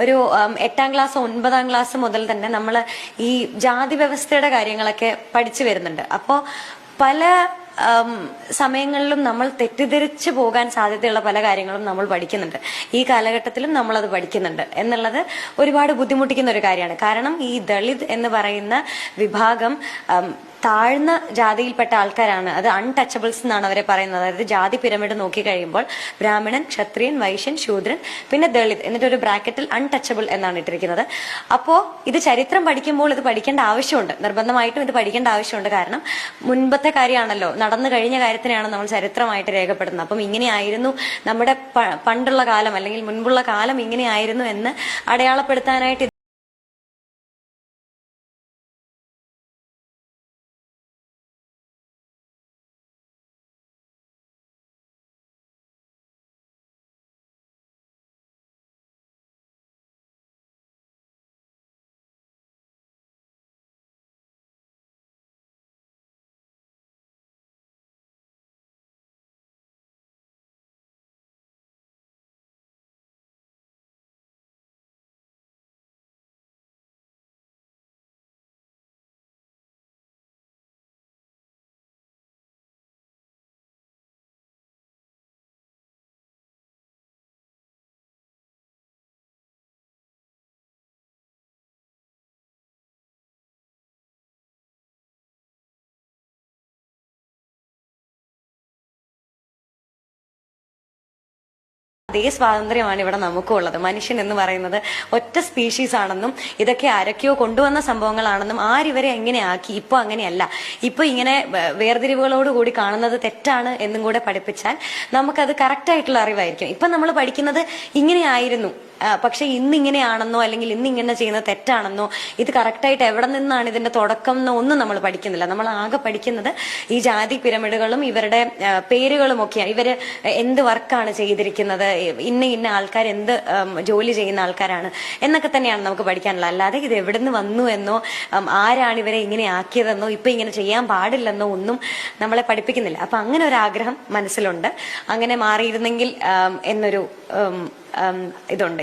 ഒരു എട്ടാം ക്ലാസ് ഒൻപതാം ക്ലാസ് മുതൽ തന്നെ നമ്മൾ ഈ ജാതി വ്യവസ്ഥയുടെ കാര്യങ്ങളൊക്കെ പഠിച്ചു വരുന്നുണ്ട്. അപ്പോൾ പല സമയങ്ങളിലും നമ്മൾ തെറ്റിദ്ധരിച്ചു പോകാൻ സാധ്യതയുള്ള പല കാര്യങ്ങളും നമ്മൾ പഠിക്കുന്നുണ്ട്. ഈ കാലഘട്ടത്തിലും നമ്മൾ അത് പഠിക്കുന്നുണ്ട്. എന്നുള്ളത് ഒരുപാട് ബുദ്ധിമുട്ടിക്കുന്ന ഒരു കാര്യമാണ്. കാരണം ഈ ദളിത് എന്ന് പറയുന്ന വിഭാഗം താഴ്ന്ന ജാതിയിൽപ്പെട്ട ആൾക്കാരാണ്. അത് അൺടച്ചബിൾസ് എന്നാണ് അവരെ പറയുന്നത്. അതായത് ജാതി പിരമിഡ് നോക്കി കഴിയുമ്പോൾ ബ്രാഹ്മണൻ ക്ഷത്രിയൻ വൈശ്യൻ ശൂദ്രൻ പിന്നെ ദളിത് എന്നിട്ട് ഒരു ബ്രാക്കറ്റിൽ അൺടച്ചബിൾ എന്നാണ് ഇട്ടിരിക്കുന്നത്. അപ്പോ ഇത് ചരിത്രം പഠിക്കുമ്പോൾ ഇത് പഠിക്കേണ്ട ആവശ്യമുണ്ട്. നിർബന്ധമായിട്ടും ഇത് പഠിക്കേണ്ട ആവശ്യമുണ്ട്. കാരണം മുൻപത്തെ കാര്യമാണല്ലോ. നടന്നു കഴിഞ്ഞ കാര്യത്തിനെയാണ് നമ്മൾ ചരിത്രമായിട്ട് രേഖപ്പെടുന്നത് അപ്പം ഇങ്ങനെയായിരുന്നു നമ്മുടെ പണ്ടുള്ള കാലം അല്ലെങ്കിൽ മുൻപുള്ള കാലം ഇങ്ങനെയായിരുന്നു എന്ന് അടയാളപ്പെടുത്താനായിട്ട് അതേ സ്വാതന്ത്ര്യമാണ് ഇവിടെ നമുക്കുള്ളത്. മനുഷ്യൻ എന്ന് പറയുന്നത് ഒറ്റ സ്പീഷീസ് ആണെന്നും ഇതൊക്കെ ആരൊക്കെയോ കൊണ്ടുവന്ന സംഭവങ്ങളാണെന്നും ആരിവരെ എങ്ങനെയാക്കി ഇപ്പൊ അങ്ങനെയല്ല. ഇപ്പൊ ഇങ്ങനെ വേർതിരിവുകളോട് കൂടി കാണുന്നത് തെറ്റാണ് എന്നും കൂടെ പഠിപ്പിച്ചാൽ നമുക്കത് കറക്റ്റ് ആയിട്ടുള്ള അറിവായിരിക്കും. ഇപ്പൊ നമ്മൾ പഠിക്കുന്നത് ഇങ്ങനെയായിരുന്നു. പക്ഷെ ഇന്ന് ഇങ്ങനെയാണെന്നോ അല്ലെങ്കിൽ ഇന്ന് ഇങ്ങനെ ചെയ്യുന്നത് തെറ്റാണെന്നോ ഇത് കറക്റ്റായിട്ട് എവിടെ നിന്നാണ് ഇതിന്റെ തുടക്കം എന്നോ ഒന്നും നമ്മൾ പഠിക്കുന്നില്ല. നമ്മൾ ആകെ പഠിക്കുന്നത് ഈ ജാതി പിരമിഡുകളും ഇവരുടെ പേരുകളും ഒക്കെയാണ് ഇവർ എന്ത് വർക്കാണ് ചെയ്തിരിക്കുന്നത്? ഇന്ന ഇന്ന ആൾക്കാർ എന്ത് ജോലി ചെയ്യുന്ന ആൾക്കാരാണ് എന്നൊക്കെ തന്നെയാണ് നമുക്ക് പഠിക്കാനുള്ളത്. അല്ലാതെ ഇത് എവിടെ നിന്ന് വന്നു എന്നോ ആരാണ് ഇവരെ ഇങ്ങനെ ആക്കിയതെന്നോ ഇപ്പൊ ഇങ്ങനെ ചെയ്യാൻ പാടില്ലെന്നോ ഒന്നും നമ്മളെ പഠിപ്പിക്കുന്നില്ല. അപ്പൊ അങ്ങനെ ഒരു ആഗ്രഹം മനസ്സിലുണ്ട്. അങ്ങനെ മാറിയിരുന്നെങ്കിൽ എന്നൊരു ഇതുണ്ട്.